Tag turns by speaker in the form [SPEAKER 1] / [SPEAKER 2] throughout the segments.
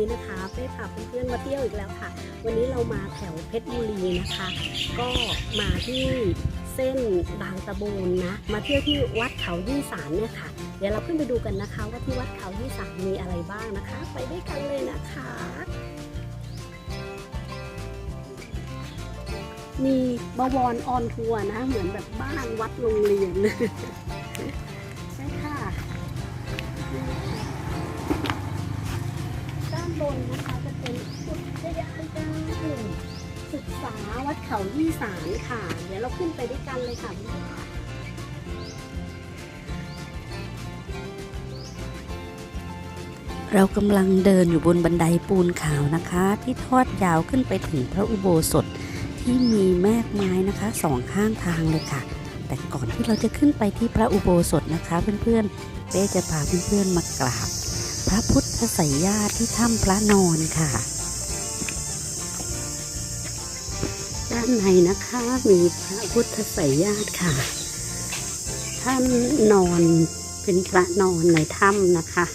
[SPEAKER 1] นี้นะคะเป้พาเพื่อนๆมาเที่ยวอีกแล้วค่ะ วันนี้เรามาแถวเพชรบุรีนะคะ ก็มาที่เส้นบางตะบูนนะ มาเที่ยวที่วัดเขายี่สานเนี่ยค่ะ เดี๋ยวเราขึ้นไปดูกันนะคะ ว่าที่วัดเขายี่สานมีอะไรบ้างนะคะ ไปด้วยกันเลยนะคะ มีบวรออนทัวร์นะ เหมือนแบบบ้านวัดโรงเรียน บนนะคะจะเป็นอุทยานการศึกษาวัดเขายี่สานค่ะ เดี๋ยวเราขึ้นไปด้วยกันเลยค่ะพี่ค่ะ
[SPEAKER 2] เรากำลังเดินอยู่บนบันไดปูนขาวนะคะ ที่ทอดยาวขึ้นไปถึงพระอุโบสถที่มีแมกไม้นะคะสองข้างทางเลยค่ะ แต่ก่อนที่เราจะขึ้นไปที่พระอุโบสถนะคะ เพื่อนๆเป้จะพาเพื่อนๆมากราบ พระพุทธไสยญาติที่ถ้ำพระนอนค่ะ
[SPEAKER 1] ด้านในนะคะมีพระพุทธไสยญาติค่ะ ท่านนอนเป็นพระนอนในถ้ำนะคะ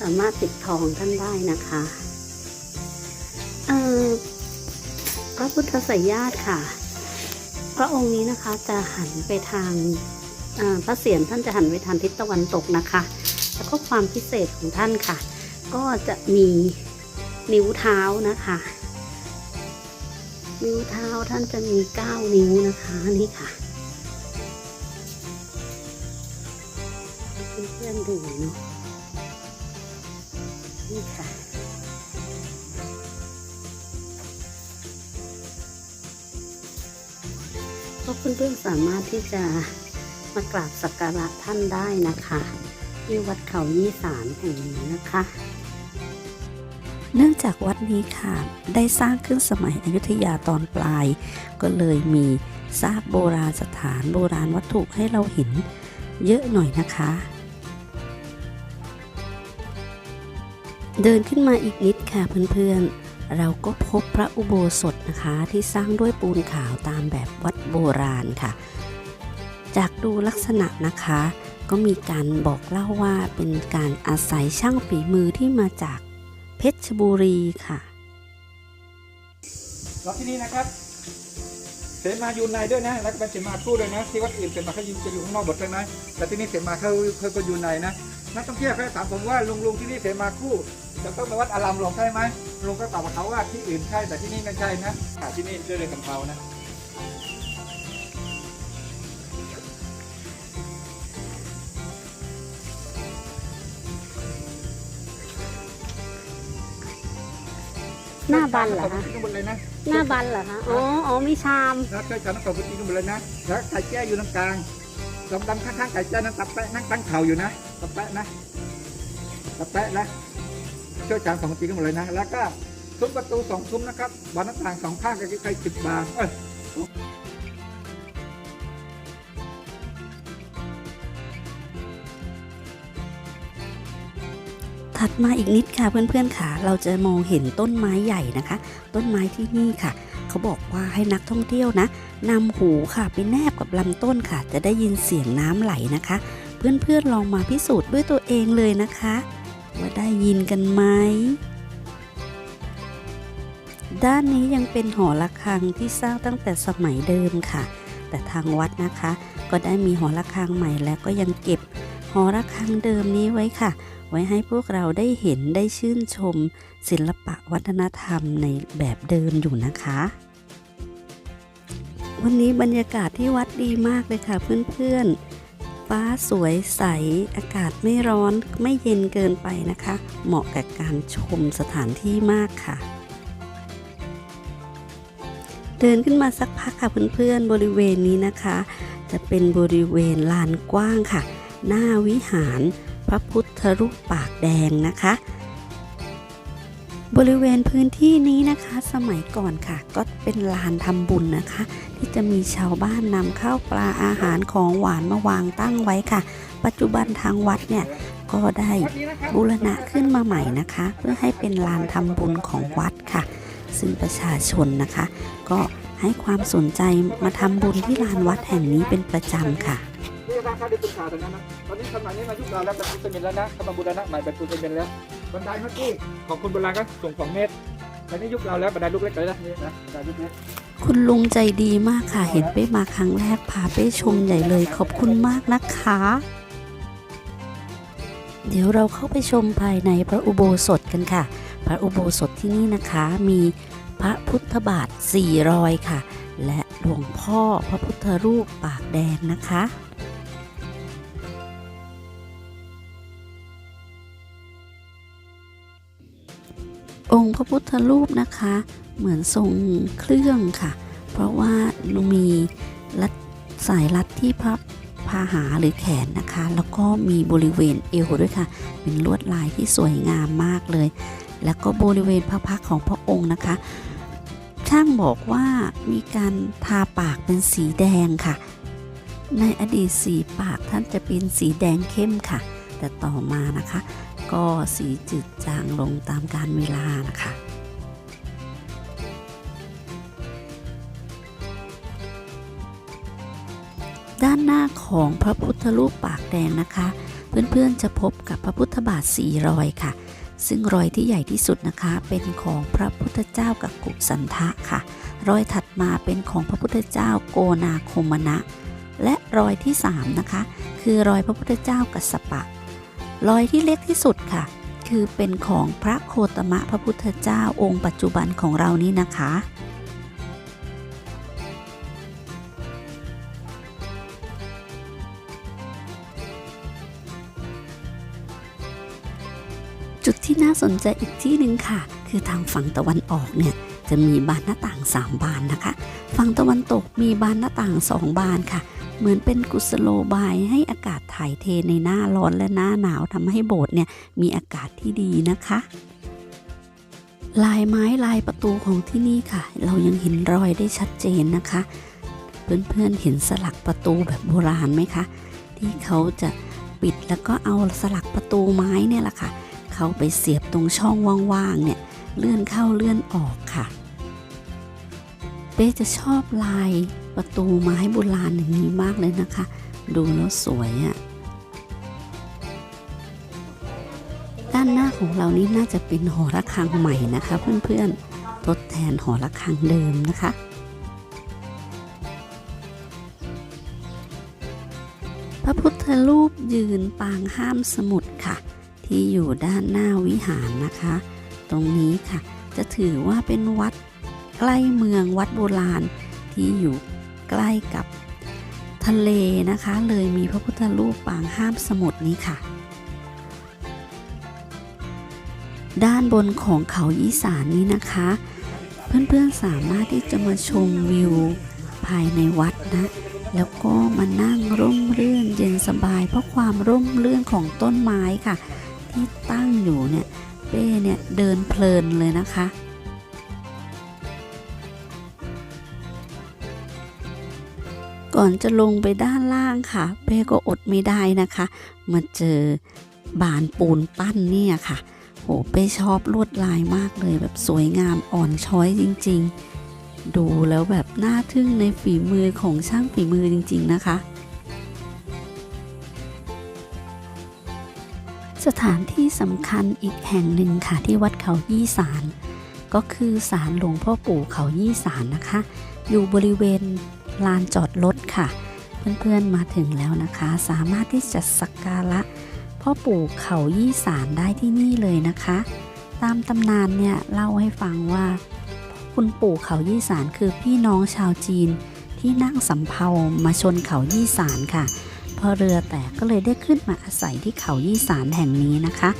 [SPEAKER 1] สามารถติดทองท่านได้นะคะ พระพุทธไสยญาติค่ะ พระองค์นี้นะคะจะหันไปทางพระเศียรท่านจะหันไปทางทิศตะวันตกนะคะ แล้วก็ความพิเศษของท่านค่ะ ก็จะมีนิ้วเท้านะคะ นิ้วเท้าท่านจะมีเก้านิ้วนะคะนี่ค่ะเพื่อนๆดูเนาะนี่ค่ะ เพื่อนๆสามารถที่จะมากราบสักการะท่านได้นะคะที่วัดเขายี่สารแห่งนี้นะคะ
[SPEAKER 2] เนื่องจากวัดนี้ค่ะ ได้สร้างขึ้นสมัยอยุธยาตอนปลาย ก็เลยมีซากโบราณสถานโบราณวัตถุให้เราเห็นเยอะหน่อยนะคะ เดินขึ้นมาอีกนิดค่ะเพื่อนๆ เราก็พบพระอุโบสถนะคะที่สร้างด้วยปูนขาวตามแบบวัดโบราณค่ะ จากดูลักษณะนะคะ ก็มีการบอกเล่าว่าเป็นการอาศัยช่างฝีมือที่มาจากเพชรบุรีค่ะ
[SPEAKER 3] แล้วที่นี่นะครับเสมาอยู่ในด้วยนะแล้วก็เป็นเสมาคู่ด้วยนะที่วัดอื่นเสมาเขาอยู่จะอยู่ข้างนอกหมดใช่ไหมแต่ที่นี่เสมาเขาเขาก็อยู่ในนะนักท่องเที่ยวเขาถามผมว่าลุงลุงที่นี่เสมาคู่จะต้องมาวัดอารามหลวงใช่ไหม ลุงก็ตอบกับเขาว่าที่อื่นใช่แต่ที่นี่ไม่ใช่นะอ่าที่นี่เรื่องกำเพรานะ
[SPEAKER 1] หน้าบันเหรอ
[SPEAKER 3] คะ
[SPEAKER 1] คะ
[SPEAKER 3] ข้างบนเลยนะ
[SPEAKER 1] หน้าบันเหรอคะอ๋ออ๋อมีชาม
[SPEAKER 3] แล้วช่วยกันน้ำตกกินกันหมดเลยนะแล้วไก่แจ้อยู่ตรงกลางดำดำๆข้างๆไก่แจ้นั้นตับแปะนั่งตั้งเข่าอยู่นะตับแปะนะตับแปะนะ ช่วยจานสองตีกันหมดเลยนะ แล้วก็ซุ้มประตูสองซุ้มนะครับบานหน้าต่างสองข้างก็ใกล้ๆสิบบานเอ้ย
[SPEAKER 2] ถัดมาอีกนิดค่ะเพื่อนๆค่ะ เราจะมองเห็นต้นไม้ใหญ่นะคะ ต้นไม้ที่นี่ค่ะ เขาบอกว่าให้นักท่องเที่ยวนะนำหูค่ะไปแนบกับลำต้นค่ะ จะได้ยินเสียงน้ำไหลนะคะ เพื่อนๆลองมาพิสูจน์ด้วยตัวเองเลยนะคะ ว่าได้ยินกันไหม ด้านนี้ยังเป็นหอระฆังที่สร้างตั้งแต่สมัยเดิมค่ะ แต่ทางวัดนะคะ ก็ได้มีหอระฆังใหม่และก็ยังเก็บหอระฆังเดิมนี้ไว้ค่ะ ไว้ให้พวกเราได้เห็นได้ชื่นชม ศิลปะวัฒนธรรมในแบบเดิมอยู่นะคะวันนี้บรรยากาศที่วัดดีมากเลยค่ะเพื่อนๆ ฟ้าสวยใส อากาศไม่ร้อนไม่เย็นเกินไปนะคะ เหมาะกับการชมสถานที่มากค่ะ เดินขึ้นมาสักพักค่ะเพื่อนๆบริเวณนี้นะคะ จะเป็นบริเวณลานกว้างค่ะ หน้าวิหารพระพุทธรูปปากแดงนะคะ บริเวณพื้นที่นี้นะคะ สมัยก่อนค่ะ ก็เป็นลานทำบุญนะคะ ที่จะมีชาวบ้านนำข้าวปลาอาหารของหวานมาวางตั้งไว้ค่ะ ปัจจุบันทางวัดเนี่ยก็ได้บูรณะขึ้นมาใหม่นะคะ เพื่อให้เป็นลานทำบุญของวัดค่ะ ซึ่งประชาชนนะคะ ก็ให้ความสนใจมาทำบุญที่ลานวัดแห่งนี้เป็นประจำค่ะ
[SPEAKER 3] นี่ร้านค้าที่เป็นข่าวตรงนั้นนะตอนนี้สมัยนี้มายุคเราแล้วเป็นปูนซีเมนแล้วนะเขามาบูรณะใหม่เป็นปูนซีเมนแล้ว บันไดเมื่อกี้ของคนโบราณก็สูงสองเมตรตอนนี้ยุคเราแล้วบันไดลูกเล็กเลยนะนี่นะบันไดลูกเล็ก
[SPEAKER 2] คุณลุงใจดีมากค่ะ เห็นเป้มาครั้งแรกพาเป้ชมใหญ่เลยขอบคุณมากนะคะ เดี๋ยวเราเข้าไปชมภายในพระอุโบสถกันค่ะ พระอุโบสถที่นี่นะคะมีพระพุทธบาทสี่รอยค่ะ และหลวงพ่อพระพุทธรูปปากแดงนะคะ องค์พระพุทธรูปนะคะ เหมือนทรงเครื่องค่ะ เพราะว่ามีรัดสายรัดที่พระพาหาหรือแขนนะคะ แล้วก็มีบริเวณเอวด้วยค่ะ เป็นลวดลายที่สวยงามมากเลย แล้วก็บริเวณพระพักของพระองค์นะคะ ช่างบอกว่ามีการทาปากเป็นสีแดงค่ะ ในอดีตสีปากท่านจะเป็นสีแดงเข้มค่ะ แต่ต่อมานะคะ ก็สีจืดจางลงตามกาลเวลานะคะด้านหน้าของพระพุทธรูปปากแดงนะคะ เพื่อนๆจะพบกับพระพุทธบาทสี่รอยค่ะ ซึ่งรอยที่ใหญ่ที่สุดนะคะ เป็นของพระพุทธเจ้ากักกุสันทะค่ะ รอยถัดมาเป็นของพระพุทธเจ้าโกนาคมนะ และรอยที่สามนะคะคือรอยพระพุทธเจ้ากัสสปะ รอยที่เล็กที่สุดค่ะ คือเป็นของพระโคตมะพระพุทธเจ้าองค์ปัจจุบันของเรานี่นะคะจุดที่น่าสนใจอีกที่หนึ่งค่ะ คือทางฝั่งตะวันออกเนี่ยจะมีบานหน้าต่าง 3 บานนะคะ ฝั่งตะวันตกมีบานหน้าต่าง 2 บานค่ะ เหมือนเป็นกุศโลบายให้อากาศถ่ายเทในหน้าร้อนและหน้าหนาวทำให้โบสถ์เนี่ยมีอากาศที่ดีนะคะ ลายไม้ลายประตูของที่นี่ค่ะ เรายังเห็นรอยได้ชัดเจนนะคะ เพื่อนๆเห็นสลักประตูแบบโบราณไหมคะ ที่เขาจะปิดแล้วก็เอาสลักประตูไม้เนี่ยแหละค่ะ เขาไปเสียบตรงช่องว่างๆเนี่ยเลื่อนเข้าเลื่อนออกค่ะเป้จะชอบลาย ประตูไม้โบราณอย่างนี้มากเลยนะคะ ดูแล้วสวยอะ่ะด้านหน้าของเรานี่น่าจะเป็นหอระฆังใหม่นะคะ เพื่อนๆทดแทนหอระฆังเดิมนะคะพระพุทธรูปยืนปางห้ามสมุดค่ะ ที่อยู่ด้านหน้าวิหารนะคะ ตรงนี้ค่ะ จะถือว่าเป็นวัดใกล้เมืองวัดโบราณที่อยู่ ใกล้กับทะเลนะคะ เลยมีพระพุทธรูปปางห้ามสมุทรนี้ค่ะ ด้านบนของเขายี่สานนี้นะคะ เพื่อนๆสามารถที่จะมาชมวิวภายในวัดนะ แล้วก็มานั่งร่มรื่นเย็นสบาย เพราะความร่มรื่นของต้นไม้ค่ะ ที่ตั้งอยู่เนี่ยเป้เนี่ยเดินเพลินเลยนะคะ ก่อนจะลงไปด้านล่างค่ะ เป้ก็อดไม่ได้นะคะ มาเจอบานปูนปั้นเนี่ยค่ะโหเป้ชอบลวดลายมากเลยแบบสวยงามอ่อนช้อยจริง ๆ ดูแล้วแบบน่าทึ่งในฝีมือของช่างฝีมือจริง ๆ นะคะ สถานที่สำคัญอีกแห่งหนึ่งค่ะที่วัดเขายี่สาร ก็คือศาลหลวงพ่อปู่เขายี่สารนะคะ อยู่บริเวณ ลานจอดรถค่ะ เพื่อนๆมาถึงแล้วนะคะ สามารถที่จะสักการะพ่อปู่เขายี่สารได้ที่นี่เลยนะคะ ตามตำนานเนี่ยเล่าให้ฟังว่า คุณปู่เขายี่สารคือพี่น้องชาวจีนที่นั่งสำเภามาชนเขายี่สารค่ะ พอเรือแตกก็เลยได้ขึ้นมาอาศัยที่เขายี่สารแห่งนี้นะคะ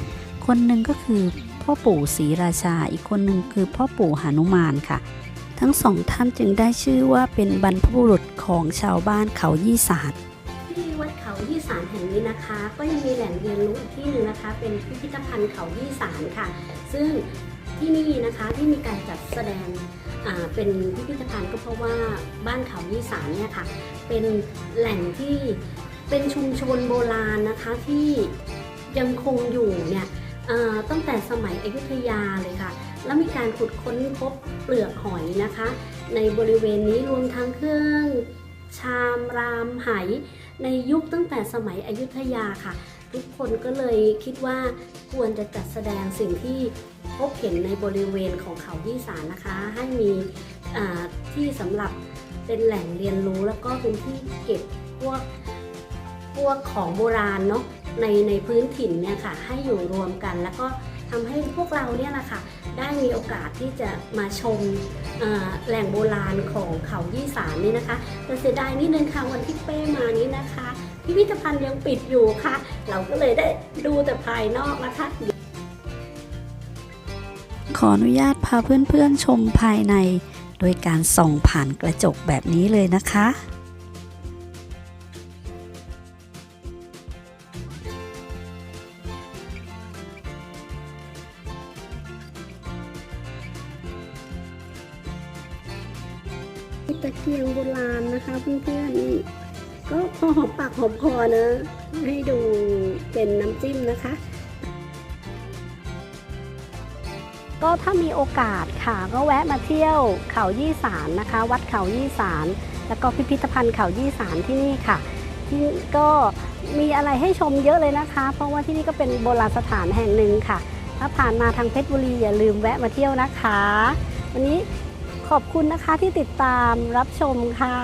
[SPEAKER 2] คนหนึ่งก็คือพ่อปู่ศรีราชา อีกคนหนึ่งคือพ่อปู่หานุมานค่ะ ทั้งสองท่านจึงได้ชื่อว่าเป็นบรรพบุรุษของชาวบ้านเขายี่สาร
[SPEAKER 1] ที่วัดเขายี่สารแห่งนี้นะคะ ก็ยังมีแหล่งเรียนรู้อีกที่หนึ่งนะคะ เป็นพิพิธภัณฑ์เขายี่สารค่ะ ซึ่งที่นี่นะคะที่มีการจัดแสดงเป็นพิพิธภัณฑ์ก็เพราะว่าบ้านเขายี่สารเนี่ยค่ะ เป็นแหล่งที่เป็นชุมชนโบราณนะคะที่ยังคงอยู่เนี่ยตั้งแต่สมัยอยุธยาเลยค่ะ แล้วมีการขุดค้นพบ เปลือกหอยนะคะ ในบริเวณนี้รวมทั้งเครื่องชามรามไหในยุคตั้งแต่สมัยอยุธยาค่ะ ทุกคนก็เลยคิดว่าควรจะจัดแสดงสิ่งที่พบเห็นในบริเวณของเขายี่สานนะคะ ให้มีที่สำหรับเป็นแหล่งเรียนรู้แล้วก็เป็นที่เก็บพวกพวกของโบราณเนาะในในพื้นถิ่นเนี่ยค่ะให้อยู่รวมกัน แล้วก็ทำให้พวกเราเนี่ยแหละค่ะ ได้มีโอกาสที่จะมาชมแหล่งโบราณของเขายี่สานนี่นะคะแต่เสียดายนิดนึงค่ะวันที่เป้มานี้นะคะ พิพิธภัณฑ์ยังปิดอยู่ค่ะ เราก็เลยได้ดูแต่ภายนอกนะคะ
[SPEAKER 2] ขออนุญาตพาเพื่อนๆชมภายใน โดยการส่องผ่านกระจกแบบนี้เลยนะคะ
[SPEAKER 1] ตะเกียงโบราณนะคะเพื่อนๆนี่ก็พอหอมปากหอมคอนะ ให้ดูเป็นน้ำจิ้มนะคะ ก็ถ้ามีโอกาสค่ะก็แวะมาเที่ยวเขายี่สารนะคะ วัดเขายี่สารแล้วก็พิพิธภัณฑ์เขายี่สารที่นี่ค่ะ ที่ก็มีอะไรให้ชมเยอะเลยนะคะ เพราะว่าที่นี่ก็เป็นโบราณสถานแห่งหนึ่งค่ะ ถ้าผ่านมาทางเพชรบุรีอย่าลืมแวะมาเที่ยวนะคะ วันนี้ ขอบคุณนะคะที่ติดตามรับชมค่ะ